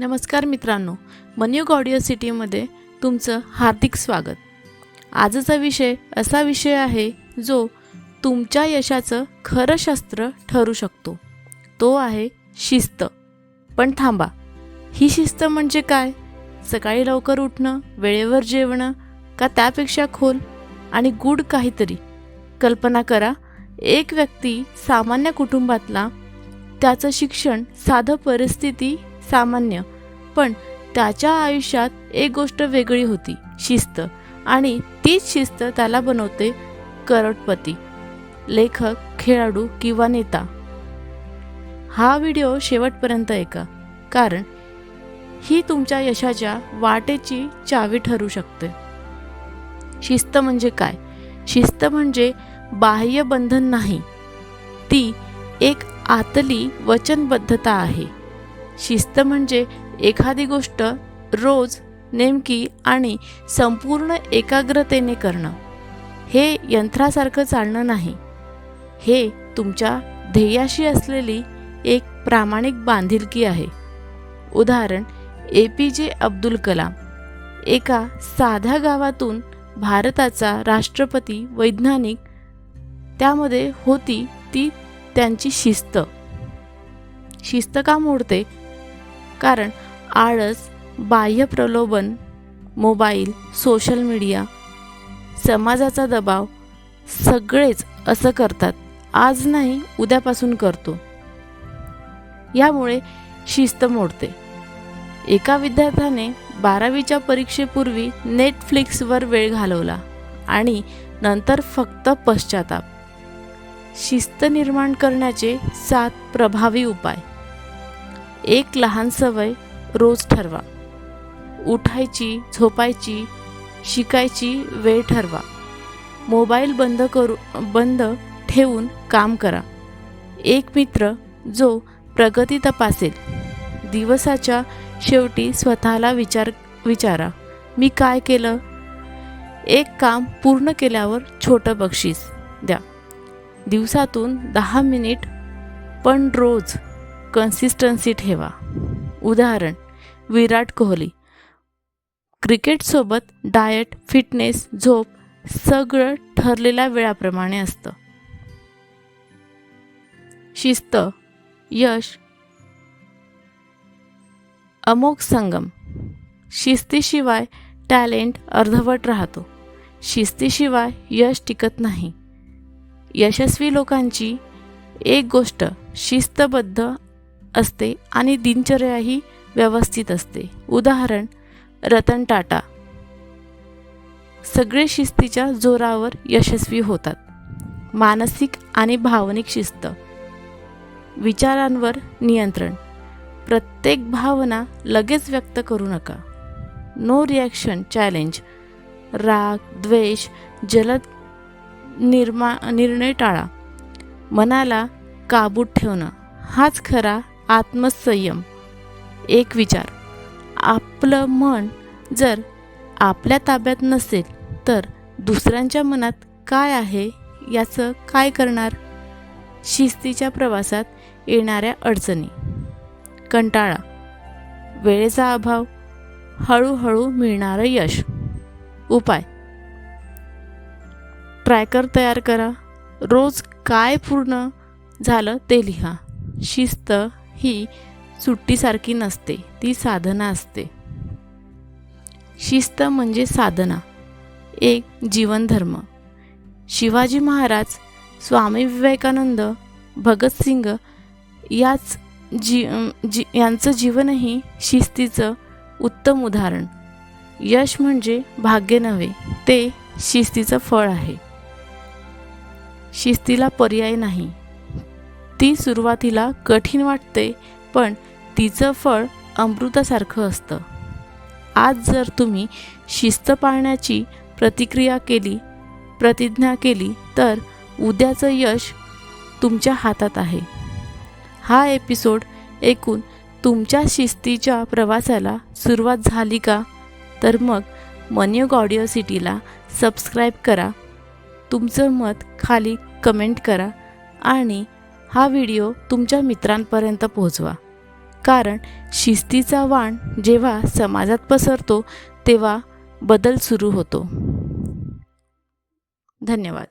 नमस्कार मित्रांनो मन्युग ऑडिओ सिटीमध्ये तुमचं हार्दिक स्वागत. आजचा विषय असा विषय आहे जो तुमच्या यशाचं खरं शस्त्र ठरू शकतो. तो आहे शिस्त. पण थांबा ही शिस्त म्हणजे काय? सकाळी लवकर उठणं वेळेवर जेवणं का त्यापेक्षा खोल आणि गूढ काहीतरी? कल्पना करा एक व्यक्ती सामान्य कुटुंबातला त्याचं शिक्षण साधं परिस्थिती सामान्य. पण त्याच्या आयुष्यात एक गोष्ट वेगळी होती शिस्त. आणि तीच शिस्त त्याला बनवते करोडपती लेखक खेळाडू किंवा नेता. हा व्हिडिओ शेवटपर्यंत ऐका कारण ही तुमच्या यशाच्या वाटेची चावी ठरू शकते. शिस्त म्हणजे काय? शिस्त म्हणजे बाह्य बंधन नाही ती एक आतली वचनबद्धता आहे. शिस्त म्हणजे एखादी गोष्ट रोज नेमकी आणि संपूर्ण एकाग्रतेने करणं. हे यंत्रासारखं चालणं नाही. हे तुमच्या ध्येयाशी असलेली एक प्रामाणिक बांधिलकी आहे. उदाहरण ए पी जे अब्दुल कलाम. एका साध्या गावातून भारताचा राष्ट्रपती वैज्ञानिक. त्यामध्ये होती ती त्यांची शिस्त. शिस्त का मोडते? कारण आळस बाह्य प्रलोभन मोबाईल सोशल मीडिया समाजाचा दबाव सगळेच असं करतात. आज नाही उद्यापासून करतो. यामुळे शिस्त मोडते. एका विद्यार्थ्याने बारावीच्या परीक्षेपूर्वी नेटफ्लिक्सवर वेळ घालवला आणि नंतर फक्त पश्चाताप. शिस्त निर्माण करण्याचे सात प्रभावी उपाय. एक लहान सवय रोज ठरवा. उठायची झोपायची शिकायची वेळ ठरवा. मोबाईल बंद करू बंद ठेवून काम करा. एक मित्र जो प्रगती तपासेल दिवसाच्या शेवटी स्वतःला विचार विचारा मी काय केलं? एक काम पूर्ण केल्यावर छोटं बक्षीस द्या. दिवसातून दहा मिनिट पण रोज कन्सिस्टन्सी ठेवा. उदाहरण विराट कोहली. क्रिकेटसोबत डाएट फिटनेस झोप सगळं ठरलेल्या वेळाप्रमाणे असतं. शिस्त यश. अमोघ संगम. शिस्तीशिवाय टॅलेंट अर्धवट राहतो. शिस्तीशिवाय यश टिकत नाही. यशस्वी लोकांची एक गोष्ट शिस्तबद्ध असते आणि दिनचर्याही व्यवस्थित असते. उदाहरण रतन टाटा. सगळे शिस्तीच्या जोरावर यशस्वी होतात. मानसिक आणि भावनिक शिस्त. विचारांवर नियंत्रण. प्रत्येक भावना लगेच व्यक्त करू नका. नो रिॲक्शन चॅलेंज राग द्वेष जलद निर्मा निर्णय टाळा. मनाला काबूत ठेवणं. हाच खरा आत्मसंयम. एक विचार. आपलं मन जर आपल्या ताब्यात नसेल तर दुसऱ्यांच्या मनात काय आहे? याचं काय करणार? शिस्तीच्या प्रवासात येणाऱ्या अडचणी. कंटाळा. वेळेचा अभाव. हळूहळू मिळणारं यश. उपाय. ट्रॅकर तयार करा. रोज काय पूर्ण झालं ते लिहा. शिस्त ही सुट्टीसारखी नसते ती साधना असते. शिस्त म्हणजे साधना एक जीवनधर्म. शिवाजी महाराज स्वामी विवेकानंद भगतसिंग याच जी जी यांचं जीवनही शिस्तीचं उत्तम उदाहरण. यश म्हणजे भाग्य नव्हे ते शिस्तीचं फळ आहे. शिस्तीला पर्याय नाही. ती सुरुवातीला कठीण वाटते पण तिचं फळ अमृतासारखं असतं. आज जर तुम्ही शिस्त पाळण्याची प्रतिक्रिया केली प्रतिज्ञा केली तर उद्याचं यश तुमच्या हातात आहे. हा एपिसोड ऐकून तुमच्या शिस्तीच्या प्रवासाला सुरुवात झाली का? तर मग मन्युग ऑडिओ सिटीला सबस्क्राईब करा तुमचं मत खाली कमेंट करा आणि हा व्हिडिओ तुमच्या मित्रांपर्यंत पोहोचवा. कारण शिस्तीचा वाण जेव्हा समाजात पसरतो तेव्हा बदल सुरू होतो. धन्यवाद.